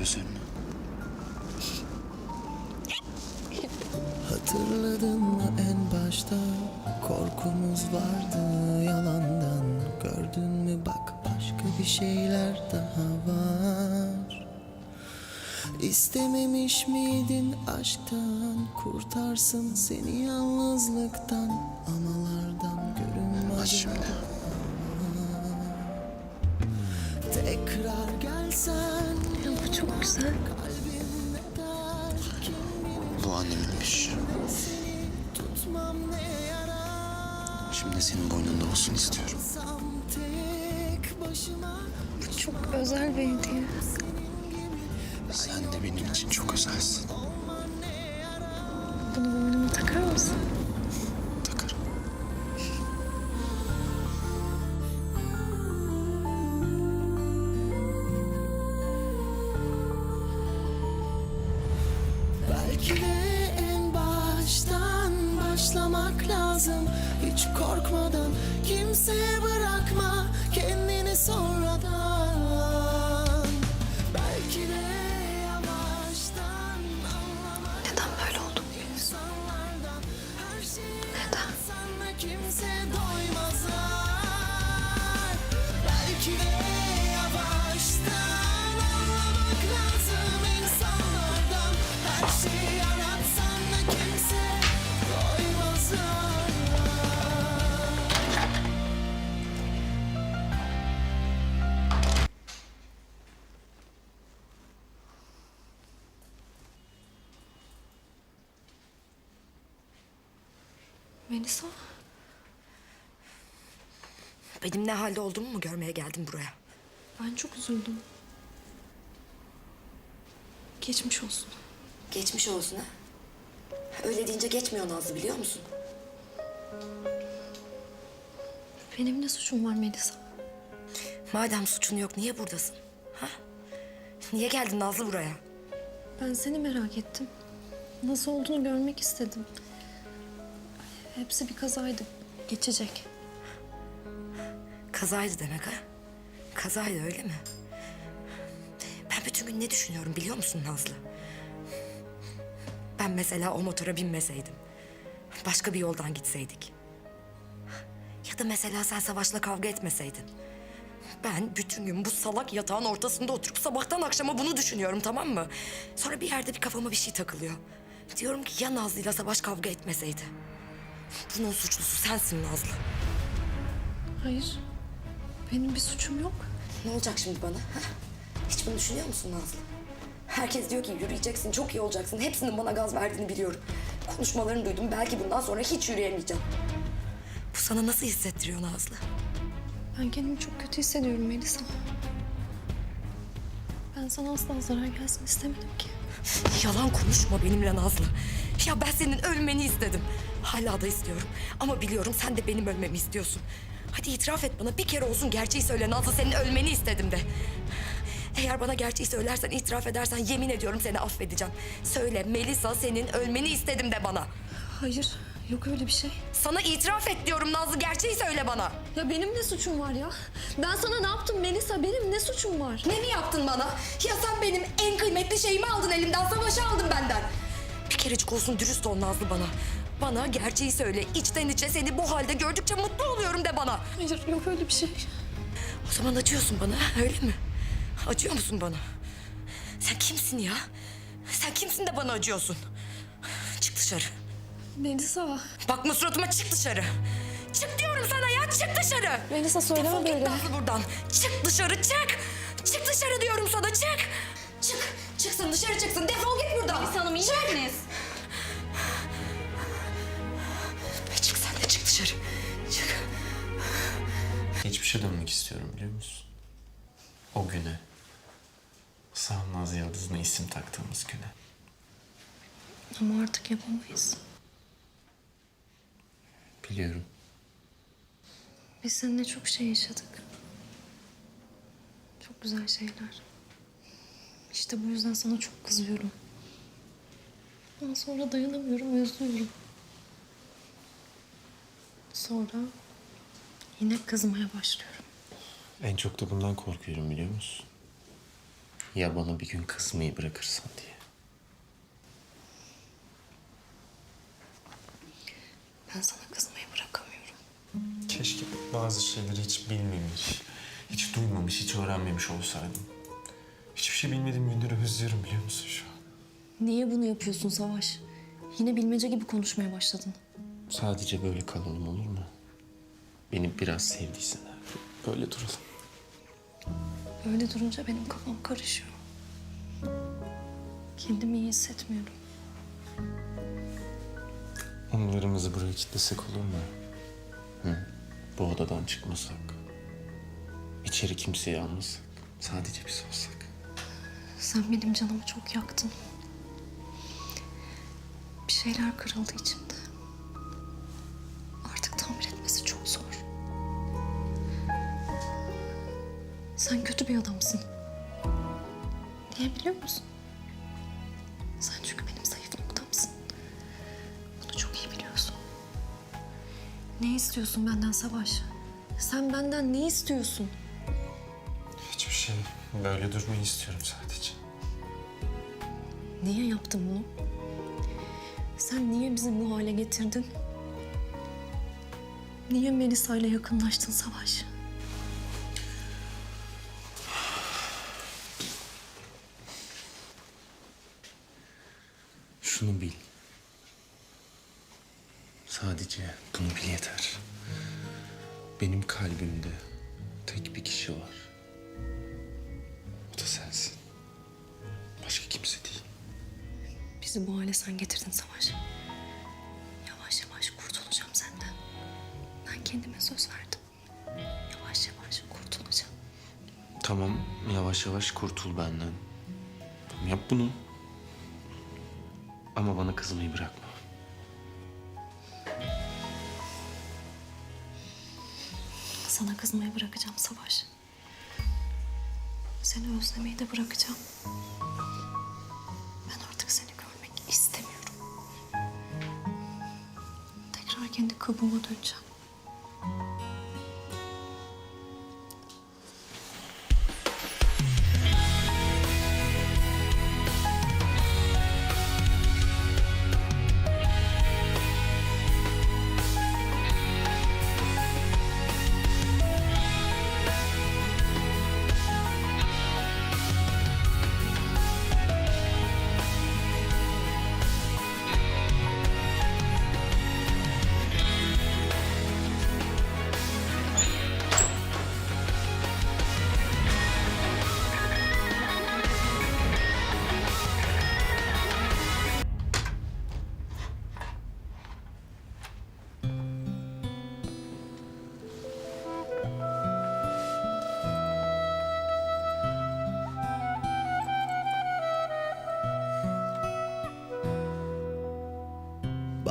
gözlerini. Hatırladın mı en başta? Korkumuz vardı yalandan. Gördün mü? Bak başka bir şeyler daha var. İstememiş miydin aşktan? Kurtarsın seni yalnızlıktan. Amalardan görünmez Aç şimdi. Tekrar gelsen Çok güzel. Bu anneminmiş. Şimdi senin boynunda olsun istiyorum. Çok özel bir hediye. Sen de benim için çok özelsin. Bunu boynuma takar mısın? Melisa. Benim ne halde olduğumu mu görmeye geldin buraya? Ben çok üzüldüm. Geçmiş olsun. Geçmiş olsun ha. Öyle deyince geçmiyor Nazlı biliyor musun? Benim ne suçum var Melisa? Madem suçun yok niye buradasın? Ha? Niye geldin Nazlı buraya? Ben seni merak ettim. Nasıl olduğunu görmek istedim. Hepsi bir kazaydı. Geçecek. Kazaydı demek ha? Kazaydı öyle mi? Ben bütün gün ne düşünüyorum biliyor musun Nazlı? Ben mesela o motora binmeseydim. Başka bir yoldan gitseydik. Ya da mesela sen Savaş'la kavga etmeseydin. Ben bütün gün bu salak yatağın ortasında oturup sabahtan akşama bunu düşünüyorum tamam mı? Sonra bir yerde bir kafama bir şey takılıyor. Diyorum ki ya Nazlı'yla Savaş kavga etmeseydi? Bunun suçlusu sensin Nazlı. Hayır. Benim bir suçum yok. Ne olacak şimdi bana? ha? Hiç bunu düşünüyor musun Nazlı? Herkes diyor ki yürüyeceksin, çok iyi olacaksın. Hepsinin bana gaz verdiğini biliyorum. Konuşmalarını duydum. Belki bundan sonra hiç yürüyemeyeceğim. Bu sana nasıl hissettiriyor Nazlı? Ben kendimi çok kötü hissediyorum Melisa. Ben sana asla zarar gelsin istemedim ki. Yalan konuşma benimle Nazlı. Ya ben senin ölmeni istedim. Hala da istiyorum. Ama biliyorum sen de benim ölmemi istiyorsun. Hadi itiraf et bana bir kere olsun gerçeği söyle Nazlı. Senin ölmeni istedim de. Eğer bana gerçeği söylersen, itiraf edersen yemin ediyorum seni affedeceğim. Söyle Melisa senin ölmeni istedim de bana. Hayır. Yok öyle bir şey. Sana itiraf et diyorum Nazlı. Gerçeği söyle bana. Ya benim ne suçum var ya? Ben sana ne yaptım Melisa? Benim ne suçum var? Ne mi yaptın bana? Ya sen benim en kıymetli şeyimi aldın elimden. Savaşı aldın benden. Bir kerecik olsun dürüst ol Nazlı bana. Bana gerçeği söyle. İçten içe seni bu halde gördükçe mutlu oluyorum de bana. Hayır yok öyle bir şey. O zaman acıyorsun bana öyle mi? Acıyor musun bana? Sen kimsin ya? Sen kimsin de bana acıyorsun? Çık dışarı. Melisa. Bakma suratıma çık dışarı. Çık diyorum sana ya çık dışarı. Melisa söyleme Defol git böyle. Nazlı buradan. Çık dışarı çık. Çık dışarı diyorum sana çık. Çık. Çıksın dışarı çıksın. Defol git buradan. Melisa Hanım iyi misiniz? Dışarı. Çık. Geçmişe dönmek istiyorum biliyor musun? O güne. Sağnaz Yıldız'ına isim taktığımız güne. Ama artık yapamayız. Biliyorum. Biz seninle çok şey yaşadık. Çok güzel şeyler. İşte bu yüzden sana çok kızıyorum. Ama sonra dayanamıyorum, özlüyorum. Sonra yine kızmaya başlıyorum. En çok da bundan korkuyorum biliyor musun? Ya bana bir gün kızmayı bırakırsan diye. Ben sana kızmayı bırakamıyorum. Keşke bazı şeyleri hiç bilmemiş, hiç duymamış, hiç öğrenmemiş olsaydım. Hiçbir şey bilmediğim günleri özlüyorum biliyor musun şu an? Niye bunu yapıyorsun Savaş? Yine bilmece gibi konuşmaya başladın. Sadece böyle kalalım olur mu? Beni biraz sevdiysen böyle duralım. Öyle durunca benim kafam karışıyor. Kendimi iyi hissetmiyorum. Onlarımızı buraya kilitlesek olur mu? Hı? Bu odadan çıkmasak. İçeri kimseyi almasak. Sadece biz olsak. Sen benim canımı çok yaktın. Bir şeyler kırıldı içimde. Bir adamsın. Niye biliyor musun? Sen çünkü benim zayıf noktamsın. Bunu çok iyi biliyorsun. Ne istiyorsun benden Savaş? Sen benden ne istiyorsun? Hiçbir şey. Böyle durmayı istiyorum sadece. Niye yaptın bunu? Sen niye bizi bu hale getirdin? Niye Melisa ile yakınlaştın Savaş? Benim kalbimde tek bir kişi var. O da sensin. Başka kimse değil. Bizi bu hale sen getirdin Savaş. Yavaş yavaş kurtulacağım senden. Ben kendime söz verdim. Yavaş yavaş kurtulacağım. Tamam, yavaş yavaş kurtul benden. Yap bunu. Ama bana kızmayı bırakma. Sana kızmayı bırakacağım Savaş. Seni özlemeyi de bırakacağım. Ben artık seni görmek istemiyorum. Tekrar kendi kabuğuma döneceğim.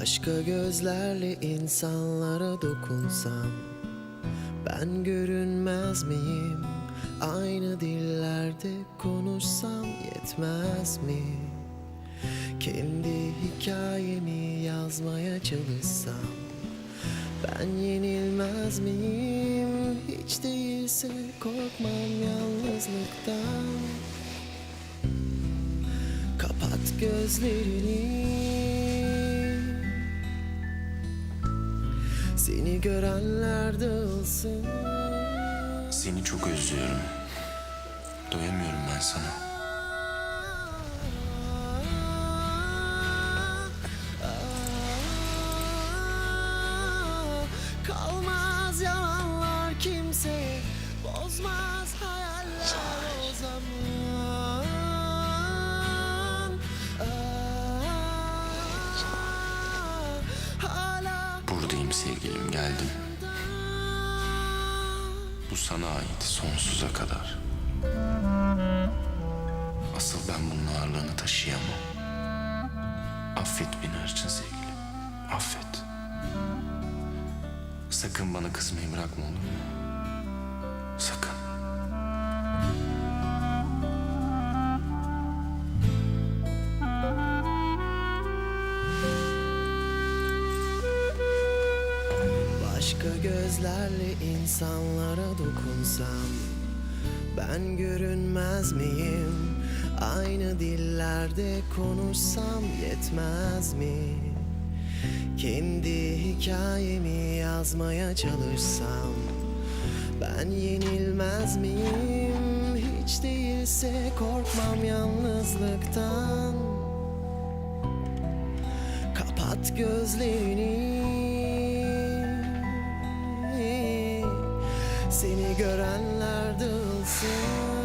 Başka gözlerle insanlara dokunsam Ben görünmez miyim? Aynı dillerde konuşsam yetmez mi? Kendi hikayemi yazmaya çalışsam Ben yenilmez miyim? Hiç değilse korkmam yalnızlıktan Kapat gözlerini Seni görenler dağılsın Seni çok özlüyorum. Doyamıyorum ben sana. Geldim. Bu sana ait sonsuza kadar. Asıl ben bunun ağırlığını taşıyamam. Affet beni Arçın sevgilim. Affet. Sakın bana kızmayı bırakma olur mu? Sakın. Başka gözlerle insanlara dokunsam Ben görünmez miyim? Aynı dillerde konuşsam yetmez mi? Kendi hikayemi yazmaya çalışsam Ben yenilmez miyim? Hiç değilse korkmam yalnızlıktan Kapat gözlerini Seni görenler dağılsın